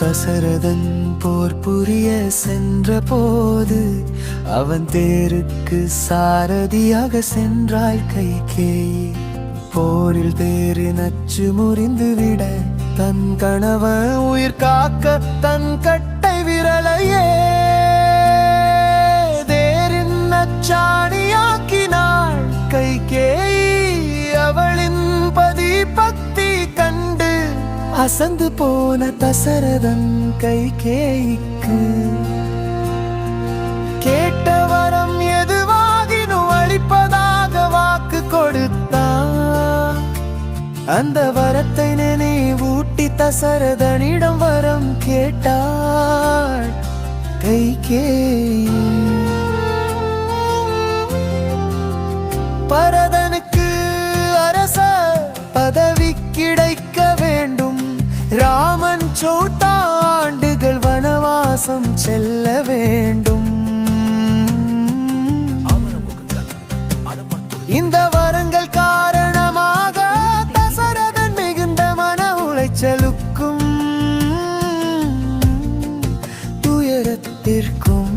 தசரதன் போர் புரிய சென்ற போது அவன் தேருக்கு சாரதியாக சென்றாள் கைகே. போரில் தேறு நச்சு முறிந்து விட தன் கணவன் உயிர் காக்க தன் கட்டை விரலையே அசந்து போன தசரதன் கை கேய்க்கு. கேட்ட வரம் எதுவாகினும் அளிப்பதாக வாக்கு கொடுத்தான் அந்த வரத்தை நினைவூட்டி தசரதனிடம் வரம் கேட்டாள். கைகேயி பரதனுக்கு அரச பதவி கிடைக்க ராமன் சோட்டா ஆண்டுகள் வனவாசம் செல்ல வேண்டும். இந்த வரங்கள் காரணமாக தசரதன் மிகுந்த மன உளைச்சலுக்கும் துயரத்திற்கும்